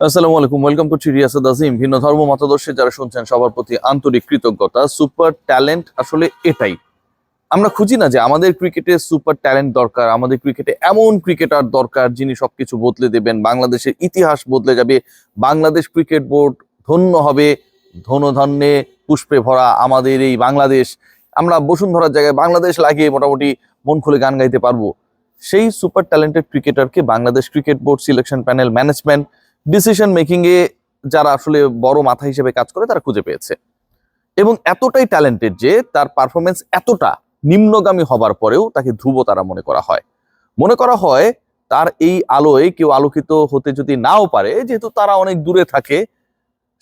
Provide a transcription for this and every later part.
আসসালামু আলাইকুম ওয়েলকাম করছি রিয়াসাদ আজিম ভিন্ন ধর্ম মতাদর্শে যারা শুনছেন, সবার প্রতি আন্তরিক কৃতজ্ঞতা। সুপার ট্যালেন্ট আসলে এটাই। আমরা খুঁজি না যে আমাদের ক্রিকেটে সুপার ট্যালেন্ট দরকার, আমাদের ক্রিকেটে এমন ক্রিকেটার দরকার যিনি সবকিছু বদলে দেবেন, বাংলাদেশের ইতিহাস বদলে যাবে, বাংলাদেশ ক্রিকেট বোর্ড ধন্য হবে, ধনধান্যে পুষ্পে ভরা আমাদের এই বাংলাদেশ। আমরা বসুন্ধরার জায়গায় বাংলাদেশ লাগিয়ে মোটামুটি মন খুলে গান গাইতে পারব। সেই super talented ক্রিকেটারকে Bangladesh cricket board selection panel management decision making এ যারা আসলে বড় মাথা হিসেবে কাজ করে, তারা খুঁজে পেয়েছে। এবং এতটাই ট্যালেন্টেড যে তার পারফরমেন্স এতটা নিম্নগামী হবার পরেও তাকে ধ্রুব তারা মনে করা হয়। মনে করা হয় তার এই আলোয় কেউ আলোকিত হতে যদি নাও পারে, যেহেতু তারা অনেক দূরে থাকে,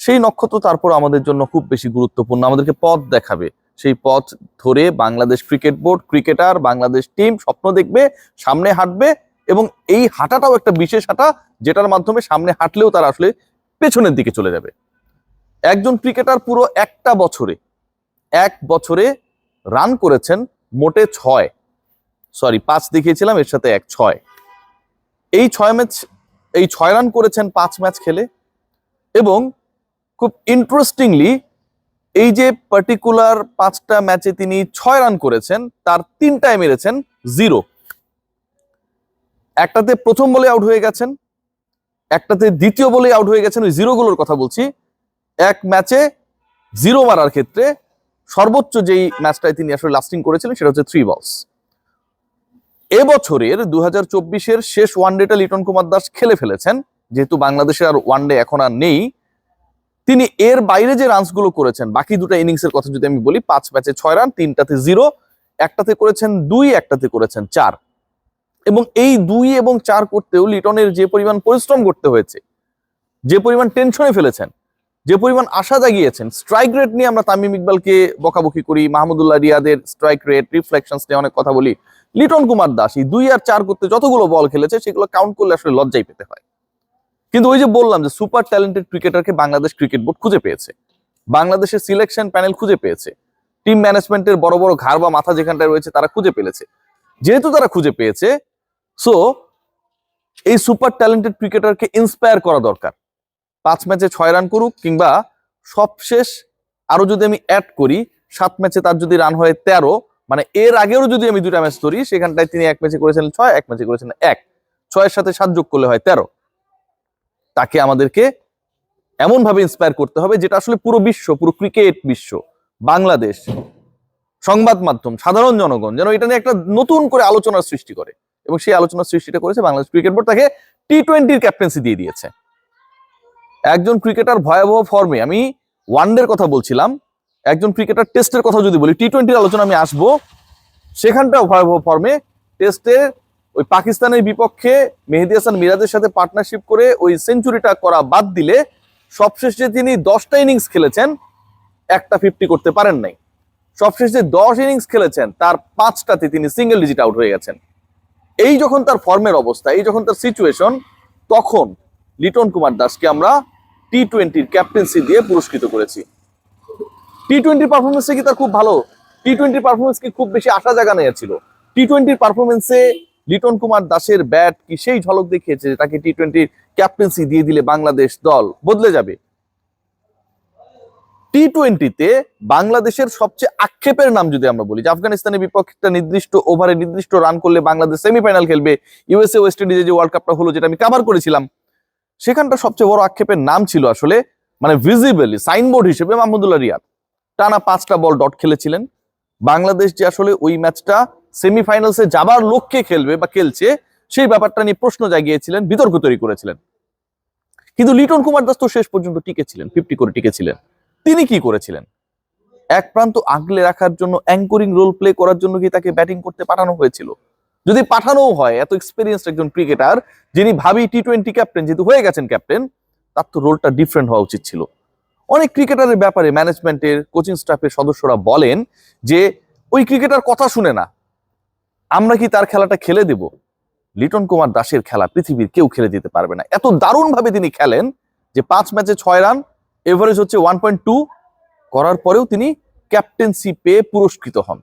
সেই নক্ষত্র তারপর আমাদের জন্য খুব বেশি গুরুত্বপূর্ণ। আমাদেরকে পথ দেখাবে। সেই পথ ধরে Bangladesh cricket board, cricketer, Bangladesh team স্বপ্ন দেখবে, সামনে হাঁটবে এবং এই হাঁটাটাও একটা বিশেষ হাঁটা, যেটার মাধ্যমে সামনে হাঁটলেও তারা আসলে পেছনের দিকে চলে যাবে। একজন ক্রিকেটার পুরো একটা বছরে, এক বছরে রান করেছেন মোটে ছয়। সরি, পাঁচ দেখিয়েছিলাম, এর সাথে এক ছয়। এই ছয় ম্যাচ, এই ছয় রান করেছেন পাঁচ ম্যাচ খেলে এবং খুব ইন্টারেস্টিংলি এই যে পার্টিকুলার পাঁচটা ম্যাচে তিনি ছয় রান করেছেন, তার তিনটায় মেরেছেন জিরো একটাতে প্রথম বলে আউট হয়ে গেছেন, একটাতে দ্বিতীয় বলে আউট হয়ে গেছেন ওই জিরোগুলোর কথা বলছি। এক ম্যাচে জিরো মারার ক্ষেত্রে সর্বোচ্চ যেই ম্যাচটায় তিনি আসলে লাস্টিং করেছিলেন সেটা হচ্ছে থ্রি বলস এবছরের দু হাজার চব্বিশের শেষ ওয়ানডেটা লিটন কুমার দাস খেলে ফেলেছেন, যেহেতু বাংলাদেশে আর ওয়ানডে এখন আর নেই, তিনি এর বাইরে যে রানসগুলো করেছেন, বাকি দুটো ইনিংসের কথা যদি আমি বলি, পাঁচ ম্যাচে ছয় রান তিনটাতে জিরো একটাতে করেছেন দুই, একটাতে করেছেন চার। এবং এই দুই এবং চার করতেও লিটনের যে পরিমাণ পরিশ্রম করতে হয়েছে, যে পরিমাণ টেনশনে ফেলেছেন, যে পরিমাণ আশা জাগিয়েছেন স্ট্রাইক রেট নিয়ে আমরা তামিম ইকবালকে বকাবকি করি, মাহমুদুল্লাহ রিয়াদের স্ট্রাইক রেট রিফ্লেকশনস নিয়ে অনেক কথা বলি। লিটন কুমার দাস, এই দুই আর চার করতে যতগুলো বল খেলেছে, সেগুলো কাউন্ট করলে আসলে লজ্জাই পেতে হয়। কিন্তু ওই যে বললাম যে সুপার ট্যালেন্টেড ক্রিকেটারকে বাংলাদেশ ক্রিকেট বোর্ড খুঁজে পেয়েছে, বাংলাদেশের সিলেকশন প্যানেল খুঁজে পেয়েছে টিম ম্যানেজমেন্টের বড় বড় ঘাড় বা মাথা যেখানটায় রয়েছে তারা খুঁজে পেয়েছে যেহেতু তারা খুঁজে পেয়েছে সো এই সুপার ট্যালেন্টেড ক্রিকেটারকে ইন্সপায়ার করা দরকার। পাঁচ ম্যাচে ছয় রান করুক কিংবা সবশেষ আরও যদি আমি অ্যাড করি, সাত ম্যাচে তার যদি রান হয় তেরো মানে এর আগেও যদি আমি দুটা ম্যাচ ধরি, সেখানটায় তিনি এক ম্যাচে করেছেন ছয়, এক ম্যাচে করেছেন এক। ছয়ের সাথে সাত যোগ করলে হয় তেরো। তাকে আমাদেরকে এমন ভাবে ইন্সপায়ার করতে হবে যেটা আসলে পুরো বিশ্ব, পুরো ক্রিকেট বিশ্ব, বাংলাদেশ, সংবাদ মাধ্যম, সাধারণ জনগণ যেন এটা নিয়ে একটা নতুন করে আলোচনার সৃষ্টি করে। এবং সেই আলোচনার সৃষ্টিটা করেছে বাংলাদেশ ক্রিকেট বোর্ড তাকে টি টোয়েন্টির ক্যাপ্টেন্সি দিয়ে দিয়েছে। একজন ক্রিকেটার ভয়াবহ ফর্মে আমি ওয়ানডের কথা বলছিলাম, একজন ক্রিকেটার টেস্টের কথা যদি বলি টি টোয়েন্টির আলোচনা আমি আসব, সেখানটাও ভয়াবহ ফর্মে টেস্টে ওই পাকিস্তানের বিপক্ষে মেহেদি হাসান মিরাজের সাথে পার্টনারশিপ করে ওই সেঞ্চুরিটা করা বাদ দিলে সবশেষে তিনি দশটা ইনিংস খেলেছেন, একটা ফিফটি করতে পারেন নাই। সবশেষে দশ ইনিংস খেলেছেন, তার পাঁচটাতে তিনি সিঙ্গেল ডিজিট আউট হয়ে গেছেন। এই যখন তার ফর্মের অবস্থা, এই যখন তার সিচুয়েশন তখন লিটন কুমার দাসকে আমরা টি টোয়েন্টির ক্যাপ্টেন্সি দিয়ে পুরস্কৃত করেছি। টি টোয়েন্টির পারফরমেন্সে কি তার খুব ভালো? টি টোয়েন্টির পারফরমেন্স কি খুব বেশি আশা জাগানো ছিল টি টোয়েন্টির পারফরমেন্সে লিটন কুমার দাসের ব্যাট কি সেই ঝলক দেখিয়েছে তাকে টি টোয়েন্টির ক্যাপ্টেন্সি দিয়ে দিলে বাংলাদেশ দল বদলে যাবে? টি টোয়েন্টিতে বাংলাদেশের সবচেয়ে আক্ষেপের নাম যদি আমরা বলি, যে আফগানিস্তানের বিপক্ষে একটা নির্দিষ্ট ওভারে নির্দিষ্ট রান করলে বাংলাদেশ সেমিফাইনাল খেলবে ইউএসএ ওয়েস্ট ইন্ডিজে যে ওয়ার্ল্ড কাপটা হলো, যেটা আমি কাভার করেছিলাম, সেখানটা সবচেয়ে বড় আক্ষেপের নাম ছিল আসলে মানে ভিজিবলি সাইনবোর্ড হিসেবে মাহমুদুল্লাহ রিয়াদ। টানা পাঁচটা বল ডট খেলেছিলেন। বাংলাদেশ যে আসলে ওই ম্যাচটা সেমিফাইনালসে যাবার লক্ষ্যে খেলবে বা খেলছে, সেই ব্যাপারটা নিয়ে প্রশ্ন জাগিয়েছিলেন, বিতর্ক তৈরি করেছিলেন। কিন্তু লিটন কুমার দাস তো শেষ পর্যন্ত টিকেছিলেন ফিফটি করে টিকেছিলেন তিনি কি করেছিলেন? এক প্রান্ত আগলে রাখার জন্য অ্যাঙ্করিং রোল প্লে করার জন্য কি তাকে ব্যাটিং করতে পাঠানো হয়েছিল? যদি পাঠানোও হয়, এত এক্সপিরিয়েন্স একজন ক্রিকেটার যিনি ভাবি টি টোয়েন্টি ক্যাপ্টেন যেহেতু হয়ে গেছেন ক্যাপ্টেন তার তো রোলটা ডিফারেন্ট হওয়া উচিত ছিল। অনেক ক্রিকেটারের ব্যাপারে ম্যানেজমেন্টের কোচিং স্টাফের সদস্যরা বলেন যে, ওই ক্রিকেটার কথা শুনে না। আমরা কি তার খেলাটা খেলে দেব? লিটন কুমার দাসের খেলা পৃথিবীর কেউ খেলে দিতে পারবে না। এত দারুণভাবে তিনি খেলেন যে, পাঁচ ম্যাচে ছয় রান এভারেজ হচ্ছে ওয়ান পয়েন্ট টু করার পরেও তিনি ক্যাপ্টেন্সি পেয়ে পুরস্কৃত হন।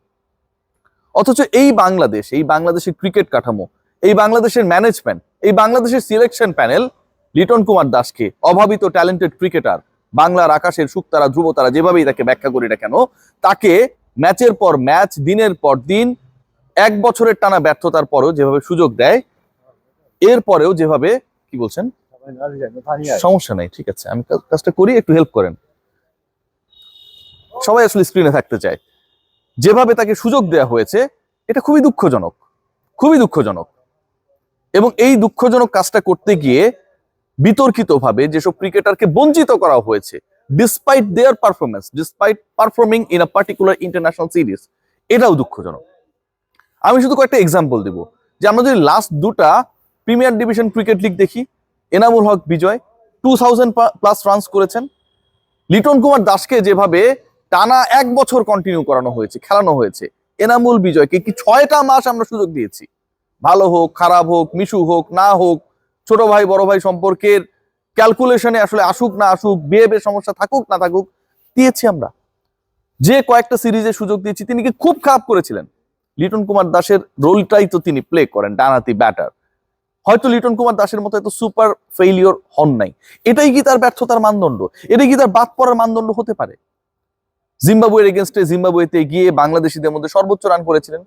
অথচ এই বাংলাদেশ, এই বাংলাদেশের ক্রিকেট কাঠামো, এই বাংলাদেশের ম্যানেজমেন্ট এই বাংলাদেশের সিলেকশন প্যানেল লিটন কুমার দাসকে অভাবিত ট্যালেন্টেড ক্রিকেটার বাংলার আকাশের সুক্তারা ধ্রুবতারা যেভাবেই তাকে ব্যাখ্যা করি না কেন, তাকে ম্যাচের পর ম্যাচ দিনের পর দিন, এক বছরের টানা ব্যর্থতার পরেও যেভাবে সুযোগ দেয়, এরপরেও যেভাবে, কি বলছেন? সমস্যা নাই ঠিক আছে। আমি কাজটা করি একটু হেল্প করেন। সবাই আসলে স্ক্রিনে থাকতে চায়। যেভাবে তাকে সুযোগ দেওয়া হয়েছে এটা খুবই দুঃখজনক খুবই দুঃখজনক। এবং এই দুঃখজনক কাজটা করতে গিয়ে বিতর্কিতভাবে যেসব ক্রিকেটারকে বঞ্চিত করা হয়েছে despite their performance despite performing in a particular international series এটাও দুঃখজনক। আমি শুধু কয়েকটা এক্সাম্পল দিব। যে আমরা যদি লাস্ট দুটা প্রিমিয়ার ডিভিশন ক্রিকেট লিগ দেখি Enamul Haque Bijoy two thousand plus runs করেছেন। লিটন কুমার দাসকে যেভাবে টানা এক বছর কন্টিনিউ করানো হয়েছে, খেলানো হয়েছে, এনামুল বিজয়কে কি ছয়টা মাস আমরা সুযোগ দিয়েছি? ভালো হোক, খারাপ হোক, মিশু হোক, না হোক, ছোট ভাই, বড় ভাই সম্পর্কের ক্যালকুলেশনে আসলে আসুক, না আসুক বিহেভের সমস্যা থাকুক, না থাকুক, দিয়েছি আমরা। যে কয়েকটা সিরিজে সুযোগ দিয়েছি, তিনি কি খুব খারাপ করেছিলেন? লিটন কুমার দাসের রোলটাই তো তিনি প্লে করেন ডানাতি ব্যাটার হয়তো লিটন কুমার দাসের মতো এত সুপার ফেইলিওর হন নাই। এটাই কি তার ব্যর্থতার মানদণ্ড? এটাই কি তার বাদ পড়ার মানদণ্ড হতে পারে? জিম্বাবুয়ের এগেনস্টে জিম্বাবুয়েতে গিয়ে বাংলাদেশিদের মধ্যে সর্বোচ্চ রান করেছিলেন।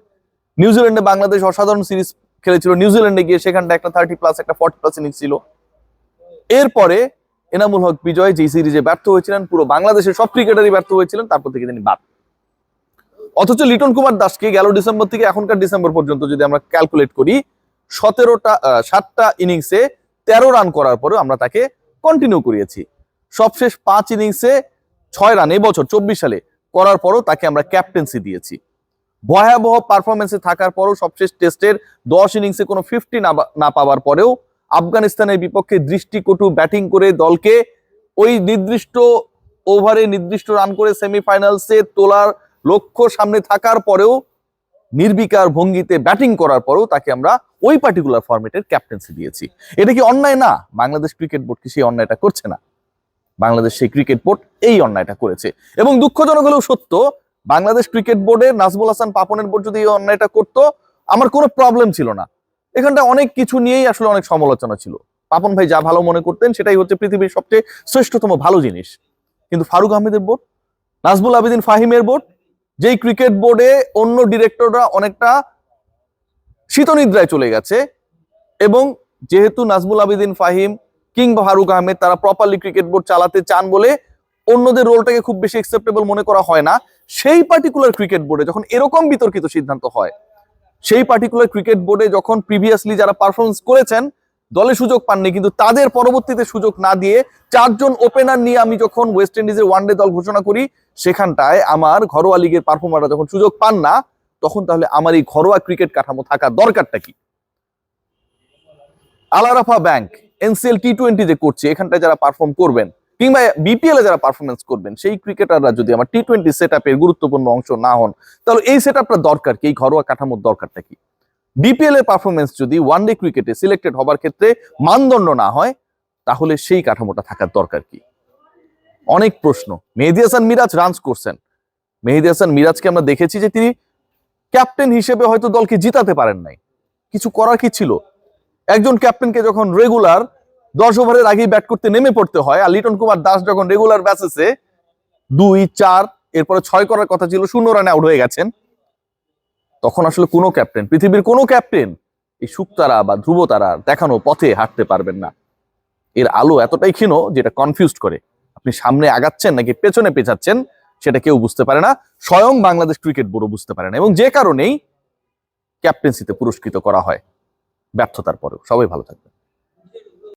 নিউজিল্যান্ডে বাংলাদেশ অসাধারণ সিরিজ খেলেছিল। নিউজিল্যান্ডে গিয়ে সেখানটা একটা থার্টি প্লাস একটা ফর্টি প্লাস ইনিংস ছিল। এরপরে এনামুল হক বিজয় যে সিরিজে ব্যর্থ হয়েছিলেন, পুরো বাংলাদেশের সব ক্রিকেটারই ব্যর্থ হয়েছিলেন, তারপর থেকে তিনি বাদ। অথচ লিটন কুমার দাসকে গেল ডিসেম্বর থেকে এখনকার ডিসেম্বর পর্যন্ত যদি আমরা ক্যালকুলেট করি সতেরোটা সাতটা ইনিংসে তেরো রান করার পরেও আমরা তাকে কন্টিনিউ করিয়েছি। সবশেষ পাঁচ ইনিংসে ছয় রান এবছর চব্বিশ সালে করার পরও তাকে আমরা ক্যাপ্টেন্সি দিয়েছি। ভয়াবহ পারফরমেন্সে থাকার পরও সবশেষ টেস্টের দশ ইনিংসে কোনো ফিফটি না পাওয়ার পরেও আফগানিস্তানের বিপক্ষে দৃষ্টিকটু ব্যাটিং করে দলকে ওই নির্দিষ্ট ওভারে নির্দিষ্ট রান করে সেমিফাইনালসে তোলার লক্ষ্য সামনে থাকার পরেও নির্বিকার ভঙ্গিতে ব্যাটিং করার পরেও তাকে আমরা ওই পার্টিকুলার ফর্মেটের ক্যাপ্টেন্সি দিয়েছি। এটা কি অন্যায়? না। বাংলাদেশ ক্রিকেট বোর্ড কি সেই অন্যায়টা করছে না? বাংলাদেশ সেই ক্রিকেট বোর্ড এই অন্যায়টা করেছে। এবং দুঃখজনক হলেও সত্য, বাংলাদেশ ক্রিকেট বোর্ডের নাজমুল হাসান পাপনের বোর্ড যদি এই অন্যায়টা করতো, আমার কোনো প্রবলেম ছিল না। এখানটা অনেক কিছু নিয়েই আসলে অনেক সমালোচনা ছিল। পাপন ভাই যা ভালো মনে করতেন, সেটাই হচ্ছে পৃথিবীর সবচেয়ে শ্রেষ্ঠতম ভালো জিনিস। কিন্তু ফারুক আহমেদের বোর্ড নাজমুল আবেদিন ফাহিমের বোর্ড যেই ক্রিকেট বোর্ডে অন্য ডিরেক্টররা অনেকটা শীতনিদ্রায় চলে গেছে এবং যেহেতু নাজমুল আবিদিন ফাহিম কিংবা ফারুক আহমেদ তারা প্রপারলি ক্রিকেট বোর্ড চালাতে চান বলে অন্যদের রোলটাকে খুব বেশি একসেপ্টেবল মনে করা হয় না, সেই পার্টিকুলার ক্রিকেট বোর্ডে যখন এরকম বিতর্কিত সিদ্ধান্ত হয়, সেই পার্টিকুলার ক্রিকেট বোর্ডে যখন প্রিভিয়াসলি যারা পারফরমেন্স করেছেন দলে সুযোগ পাননি, কিন্তু তাদের পরবর্তীতে সুযোগ না দিয়ে চারজন ওপেনার নিয়ে আমি যখন ওয়েস্ট ইন্ডিজের ওয়ানডে দল ঘোষণা করি, সেখানটায় আমার ঘরোয়া লিগের পারফর্মাররা যখন সুযোগ পান না, তখন তাহলে আমার এই ঘরোয়া ক্রিকেট কাঠামো থাকা দরকারটা কি? Al-Arafah bank NCL T twenty যে করছে, এখানটায় যারা পারফর্ম করবেন, কিংবা বিপিএল এ যারা পারফরমেন্স করবেন, সেই ক্রিকেটাররা যদি আমার টি টোয়েন্টি সেট গুরুত্বপূর্ণ অংশ না হন, তাহলে এই সেট দরকার কি? এই ঘরোয়া কাঠামোর দরকারটা কি? বিপিএল এর পারফরমেন্স যদি ওয়ান ডে ক্রিকেটে সিলেক্টেড হবার ক্ষেত্রে মানদণ্ড না হয়, তাহলে সেই কাঠামোটা থাকার দরকার কি? অনেক প্রশ্ন। মেহেদি হাসান মিরাজ রানস করছেন। মেহেদি হাসান মিরাজকে আমরা দেখেছি যে তিনি ক্যাপ্টেন হিসেবে হয়তো দলকে জিতাতে পারেন নাই। কিছু করার কি ছিল? একজন ক্যাপ্টেনকে যখন রেগুলার দশ ওভারের আগেই ব্যাট করতে নেমে পড়তে হয় আর লিটন কুমার দাস যখন রেগুলার ব্যাসেসে দুই, চার, এরপরে ছয় করার কথা ছিল, শূন্য রানে আউট হয়ে গেছেন। তখন আসলে কোনো ক্যাপ্টেন পৃথিবীর কোনো ক্যাপ্টেন এই সুক্তারা বা ধ্রুব ধ্রুবতারা দেখানো পথে হাঁটতে পারবেন না। এর আলো এতটাই ক্ষীণ যেটা কনফিউজ করে। আপনি সামনে আগাচ্ছেন নাকি পেছনে পেছাচ্ছেন সেটা কেউ বুঝতে পারে না। স্বয়ং বাংলাদেশ ক্রিকেট বোর্ডও বুঝতে পারে না এবং যে কারণেই ক্যাপ্টেন্সিতে পুরস্কৃত করা হয়। ব্যর্থতার পরেও। সবাই ভালো থাকবেন।